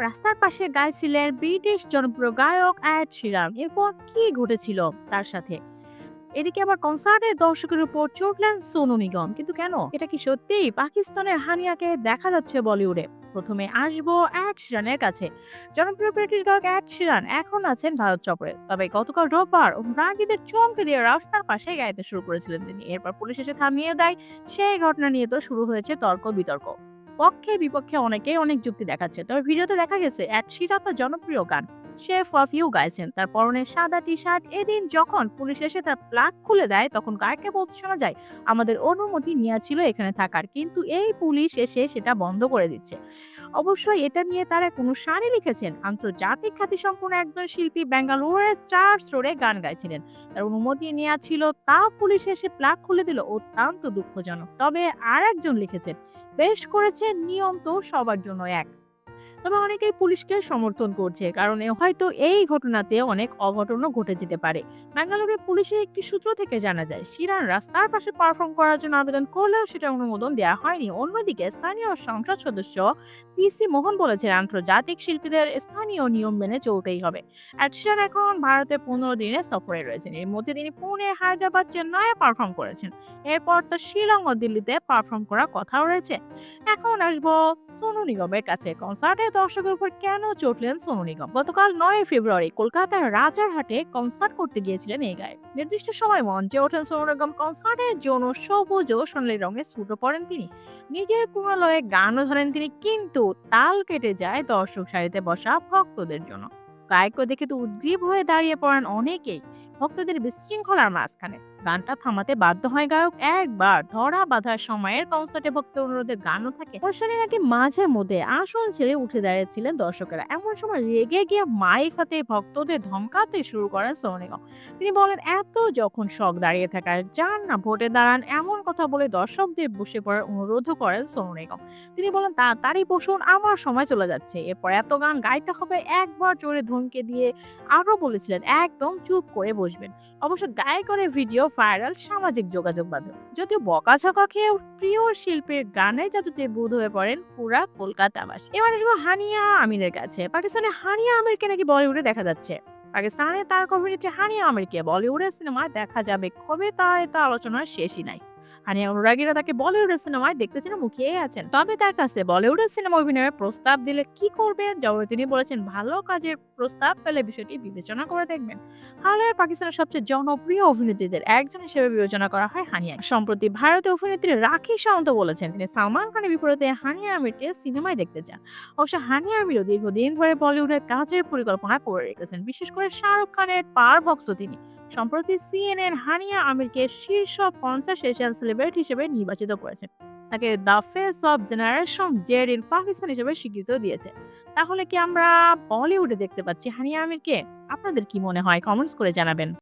রাস্তার পাশে গাইছিলেন ব্রিটিশ জনপ্রিয় গায়ক অ্যাড শিরান এরপর কি ঘটেছিল তার সাথে? এদিকে আবার কনসার্টে দর্শকের উপর চটলেন সোনু নিগম। কিন্তু কেন? এটা কি সত্যিই পাকিস্তানের হানিয়াকে দেখা যাচ্ছে বলিউডে। প্রথমে আসব অ্যাড শিরানের কাছে। জনপ্রিয় ব্রিটিশ গায়ক অ্যাড শিরান এখন আছেন ভারত চক্রে। তবে গতকাল রোববার রাগীদের চমকে দিয়ে রাস্তার পাশে গাইতে শুরু করেছিলেন তিনি। এরপর পুলিশ এসে থামিয়ে দেয়। সেই ঘটনা নিয়ে তো শুরু হয়েছে তর্ক বিতর্ক পক্ষে বিপক্ষে অনেকেই অনেক যুক্তি দেখাচ্ছে। তবে ভিডিওতে দেখা গেছে শিরান তার জনপ্রিয় গান। শেফ অফ ইউ গাইছেন তার পরনে সাদা টি শার্ট এদিন যখন পুলিশ এসে তার প্লাগ খুলে দেয়, তখন গায়ককে বলতে শোনা যায়, আমাদের অনুমতি নেওয়া ছিল এখানে থাকার, কিন্তু এই পুলিশ এসে সেটা বন্ধ করে দিচ্ছে। অবশ্যই এটা নিয়ে তারা কোনো শাড়ি লিখেছেন। আন্তর্জাতিক খ্যাতি খ্যাতিসম্পন্ন একজন শিল্পী বেঙ্গালুরুর চার স্টোরে গান গাইছিলেন। তার অনুমতি নেওয়া ছিল, তা পুলিশ এসে প্লাগ খুলে দিল, অত্যন্ত দুঃখজনক। তবে আর একজন লিখেছেন, বেশ করেছে, নিয়ম তো সবার জন্য এক। তবে অনেকেই পুলিশকে সমর্থন করছে। কারণ হয়তো এই ঘটনাতে অনেক অঘটনও ঘটে যেতে পারে। ব্যাঙ্গালোরে পুলিশের একটি সূত্র থেকে জানা যায় শিরান রাস্তার পাশে পারফর্ম করার জন্য আবেদন করলেও সেটা অনুমোদন দেওয়া হয়নি। অন্যদিকে স্থানীয় সংসদ সদস্য পিসি মোহন বলেছেন, আন্তর্জাতিক শিল্পীদের স্থানীয় নিয়ম মেনে চলতেই হবে। অ্যাড শিরান এখন ভারতে পনেরো দিনের সফরে রয়েছেন। এর মধ্যে তিনি পুনে, হায়দ্রাবাদ, চেন্নাইয়ে পারফর্ম করেছেন। এরপর তো শিলং ও দিল্লিতে পারফর্ম করার কথাও রয়েছে। এখন আসব সোনু নিগমের কাছে। কনসার্টে দর্শকের উপর কেন চটলেন সোনু নিগম? গতকাল নয় ফেব্রুয়ারি কলকাতার রাজারহাটে কনসার্ট করতে গিয়েছিলেন এই গায়ক। নির্দিষ্ট সময় মঞ্চে ওঠেন সোনু নিগম। কনসার্টের জন্য সবুজ ও সোনালি রঙের স্যুটও পরেন তিনি। নিজের পুনলয়ে গানও ধরেন তিনি, কিন্তু তাল কেটে যায় দর্শক সারিতে বসা ভক্তদের জন্য। গায়ককে দেখে তো উদ্গ্রীব হয়ে দাঁড়িয়ে পড়েন অনেকেই। ভক্তদের বিশৃঙ্খলার মাঝখানে। গানটা থামাতে বাধ্য হয় গায়ক। একবার ধরা বাঁধার সময়ের কনসার্টে ভক্ত অনুরোধে গানও থাকে। অনুষ্ঠানে নাকি মাঝে মধ্যে আসন ছেড়ে উঠে দাঁড়িয়েছিলেন দর্শকেরা। এমন সময় রেগে গিয়ে মাইক হাতে ভক্তদের ধমকাতে শুরু করেন সোনু নিগম তিনি বলেন, এত যখন শখ দাঁড়িয়ে থাকার, যান না ভোটে দাঁড়ান। এমন কথা বলে দর্শকদের বসে পড়ার অনুরোধও করেন সোনু নিগম তিনি বলেন তাড়াতাড়ি বসুন আমার সময় চলে যাচ্ছে। এরপর এত গান গাইতে হবে, একবার জোরে ধমকে দিয়ে আরও বলেছিলেন, একদম চুপ করে বসবেন। অবশ্য গায়ে করে ভিডিও ভাইরাল সামাজিক যোগাযোগ মাধ্যম। যদিও বকাঝকা খেয়ে প্রিয় শিল্পের গানের জাদুতে বুধ হয়ে পড়েন পুরা কলকাতাবাস এবার আসব হানিয়া আমিরের কাছে। পাকিস্তানে হানিয়া আমিরকে নাকি বলিউডে দেখা যাচ্ছে। পাকিস্তানে তার অভিনেত্রী হানিয়া আমিরকে বলিউডের সিনেমা দেখা যাবে, কবে তা এটা আলোচনার শেষই নাই। হানিয়া অনুরাগীরা তাকে বলিউডের সিনেমায় দেখতে যেন মুখিয়ে আছেন। তবে তার কাছে বলিউডের সিনেমা অভিনয়ের প্রস্তাব দিলে কি করবেন? জবাবে তিনি বলেছেন, ভালো কাজের প্রস্তাব পেলে বিষয়টি বিবেচনা করে দেখবেন। হালের পাকিস্তানের সবচেয়ে জনপ্রিয় অভিনেত্রীদের একজন হিসেবে বিবেচনা করা হয় হানিয়া। সম্প্রতি ভারতীয় অভিনেত্রী রাখি সাওন্ত বলেছেন, তিনি সালমান খানের বিপরীতে হানিয়া আমিরকে সিনেমায় দেখতে চান। অবশ্য হানিয়া আমিরও দীর্ঘদিন ধরে বলিউডের কাজের পরিকল্পনা করে রেখেছেন। বিশেষ করে শাহরুখ খানের পার ভক্ত তিনি। সম্প্রতি সিএনএন হানিয়া আমিরকে শীর্ষ পঞ্চাশ এশিয়ান সেলিব্রিটি হিসেবে নির্বাচিত করেছে। তাকে the face of generation Z in Pakistan হিসেবে স্বীকৃত দিয়েছে। তাহলে কি আমরা বলিউডে দেখতে পাচ্ছি হানিয়া আমিরকে? আপনাদের কি মনে হয়? কমেন্টস করে জানাবেন।